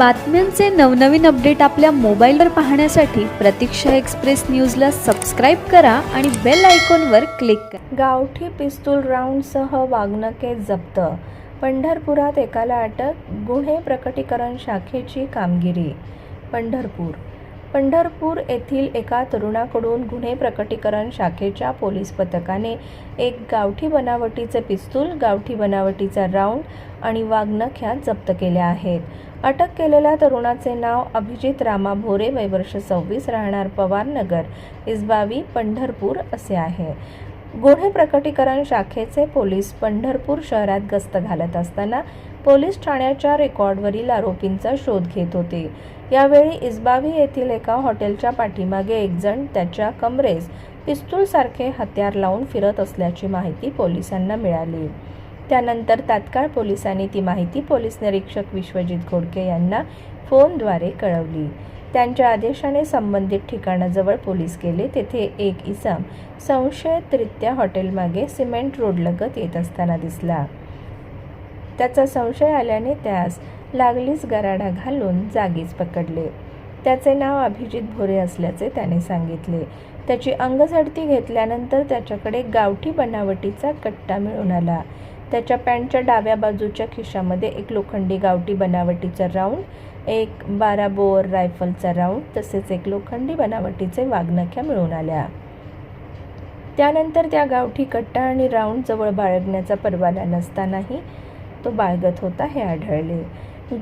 बातम्यांचे नवनवीन अपडेट आपल्या मोबाईलवर पाहण्यासाठी प्रतीक्षा एक्सप्रेस न्यूजला सबस्क्राईब करा आणि बेल आयकॉनवर क्लिक करा. गावठी पिस्तूल राऊंडसह वागणके जप्त. पंढरपुरात एकाला अटक गुन्हे प्रकटीकरण शाखेची कामगिरी. पंढरपूर पंढरपूर येथील एका तरुणाकडून गुन्हे प्रकटीकरण शाखेच्या पोलीस पथकाने एक गावठी बनावटीचे पिस्तूल गावठी बनावटीचा राऊंड आणि वाघनख्या जप्त केल्या आहेत. अटक केलेल्या तरुणाचे नाव अभिजित रामा भोरे वय वर्ष सव्वीस राहणार पवारनगर इसबावी पंढरपूर असे आहे. गुन्हे प्रकटीकरण शाखेचे पोलीस पंढरपूर शहरात गस्त घालत असताना पोलीस ठाण्याच्या रेकॉर्डवरील आरोपींचा शोध घेत होते. यावेळी इस्बावी येथील एका हॉटेलच्या पाठीमागे एकजण त्याच्या कमरेस पिस्तूलसारखे हत्यार लावून फिरत असल्याची माहिती पोलिसांना मिळाली. त्यानंतर तात्काळ पोलिसांनी ती माहिती पोलीस निरीक्षक विश्वजित घोडके यांना फोनद्वारे कळवली. त्यांच्या आदेशाने संबंधित ठिकाणाजवळ पोलीस गेले. तेथे एक इसम संशयितरित्या हॉटेलमागे सिमेंट रोडलगत येत असताना दिसला. त्याचा संशय आल्याने त्यास लागलीच गराडा घालून जागीच पकडले. त्याचे नाव अभिजित भोरे असल्याचे त्याने सांगितले. त्याची अंगझडती घेतल्यानंतर त्याच्याकडे गावठी बनावटीचा कट्टा मिळून आला. त्याच्या पॅन्टच्या डाव्या बाजूच्या खिशामध्ये एक लोखंडी गावठी बनावटीचा राऊंड एक बारा बोअर रायफलचा राऊंड तसेच एक लोखंडी बनावटीचे वाघनख्या मिळून आल्या. त्यानंतर त्या गावठी कट्टा आणि राऊंड जवळ बाळगण्याचा परवाना नसतानाही तो बाळगत होता हे आढळले.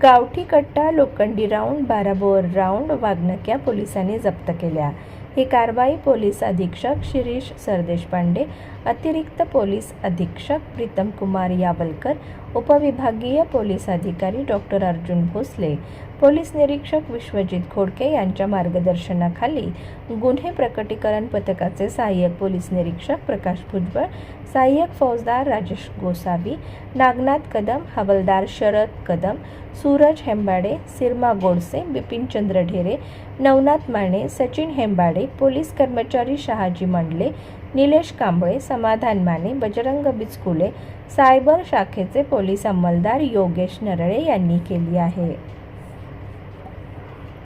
गावठी कट्टा लोखंडी राऊंड बारा बोअर राऊंड वाघनक्या पोलिसांनी जप्त केल्या. ही कारवाई पोलीस अधीक्षक शिरीष सरदेशपांडे अतिरिक्त पोलीस अधीक्षक प्रीतम कुमार यावलकर उपविभागीय पोलीस अधिकारी डॉक्टर अर्जुन भोसले पोलीस निरीक्षक विश्वजित खोडके यांच्या मार्गदर्शनाखाली गुन्हे प्रकटीकरण पथकाचे सहाय्यक पोलीस निरीक्षक प्रकाश भुजबळ सहाय्यक फौजदार राजेश गोसावी नागनाथ कदम हवलदार शरद कदम सूरज हेंबाडे सिरमा गोडसे बिपिनचंद्र ढेरे नवनाथ माने सचिन हेंबाडे पोलीस कर्मचारी शहाजी मंडले निलेश कांबळे समाधान माने बजरंग बिचकुले सायबर शाखेचे पोलीस अंमलदार योगेश नरळे यांनी केली आहे.